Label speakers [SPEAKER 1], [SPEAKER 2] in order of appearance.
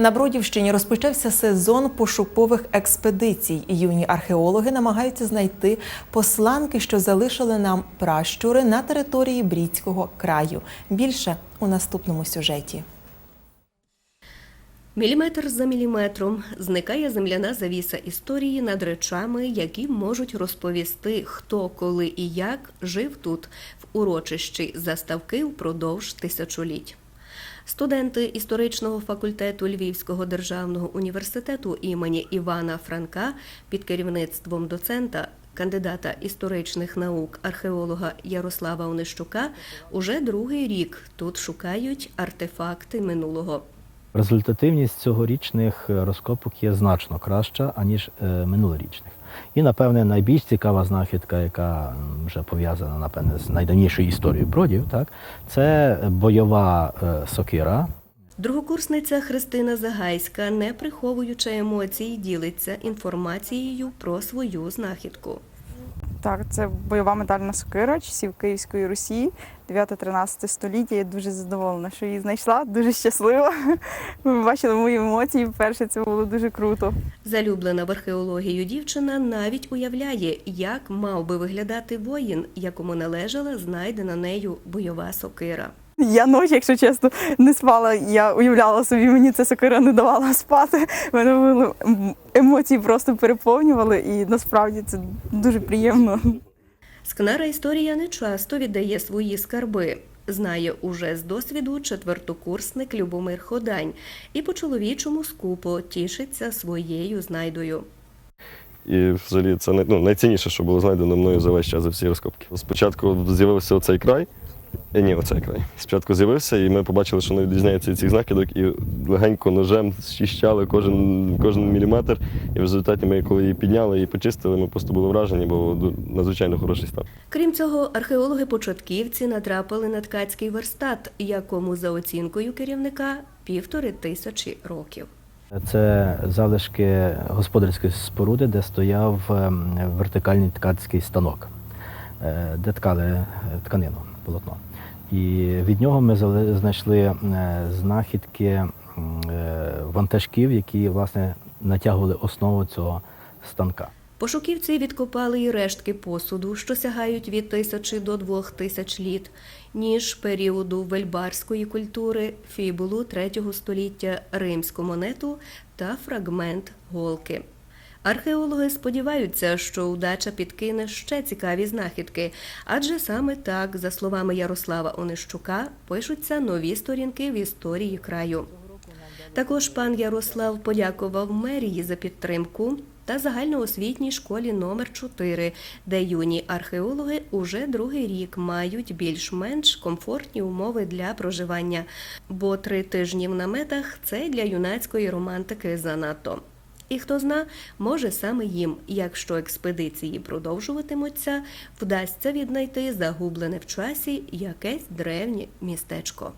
[SPEAKER 1] На Бродівщині розпочався сезон пошукових експедицій. Юні археологи намагаються знайти посланки, що залишили нам пращури на території Брідського краю. Більше у наступному сюжеті.
[SPEAKER 2] Міліметр за міліметром зникає земляна завіса історії над речами, які можуть розповісти, хто, коли і як жив тут, в урочищі заставки впродовж тисячоліть. Студенти історичного факультету Львівського державного університету імені Івана Франка під керівництвом доцента, кандидата історичних наук, археолога Ярослава Онищука уже другий рік тут шукають артефакти минулого.
[SPEAKER 3] Результативність цьогорічних розкопок є значно краща, аніж е, минулорічних. І, напевне, найбільш цікава знахідка, яка вже пов'язана, напевне, з найдавнішою історією бродів, так, це бойова е, сокира.
[SPEAKER 2] Другокурсниця Христина Загайська, не приховуючи емоцій, ділиться інформацією про свою знахідку.
[SPEAKER 4] Так, це бойова медальна сокира часів Київської Русі, 9-13 століття. Я дуже задоволена, що її знайшла, дуже щаслива. Ви бачили мої емоції. Перше це було дуже круто.
[SPEAKER 2] Залюблена в археологію дівчина навіть уявляє, як мав би виглядати воїн, якому належала знайдена нею бойова сокира.
[SPEAKER 4] Я ночі, якщо чесно, не спала. Я уявляла собі, мені ця сокира не давала спати. Мене були ем, емоції просто переповнювали, і насправді це дуже приємно.
[SPEAKER 2] Скнара історія не часто віддає свої скарби. Знає уже з досвіду четвертокурсник Любомир Ходань і по чоловічому скупо тішиться своєю знайдою.
[SPEAKER 5] І взагалі це ну, найцінніше, що було знайдено мною за весь час за всі розкопки. Спочатку з'явився оцей край. Е, ні, оцей край. Спочатку з'явився, і ми побачили, що не відрізняється від цих знахідок, і легенько ножем щищали кожен, кожен міліметр. І в результаті ми, коли її підняли і почистили, ми просто були вражені, бо надзвичайно хороший стан.
[SPEAKER 2] Крім цього, археологи-початківці натрапили на ткацький верстат, якому за оцінкою керівника півтори тисячі років.
[SPEAKER 3] Це залишки господарської споруди, де стояв ем, вертикальний ткацький станок, е, де ткали е, тканину, полотно. І від нього ми знайшли е, знахідки е, вантажків, які власне натягували основу цього станка.
[SPEAKER 2] Пошуківці відкопали і рештки посуду, що сягають від тисячі до двох тисяч літ, ніж періоду вельбарської культури, фібулу третього століття, римську монету та фрагмент голки. Археологи сподіваються, що удача підкине ще цікаві знахідки, адже саме так, за словами Ярослава Онищука, пишуться нові сторінки в історії краю. Також пан Ярослав подякував мерії за підтримку та загальноосвітній школі номер 4 де юні археологи уже другий рік мають більш-менш комфортні умови для проживання, бо три тижні в наметах це для юнацької романтики занадто. І хто зна, може саме їм, якщо експедиції продовжуватимуться, вдасться віднайти загублене в часі якесь древнє містечко.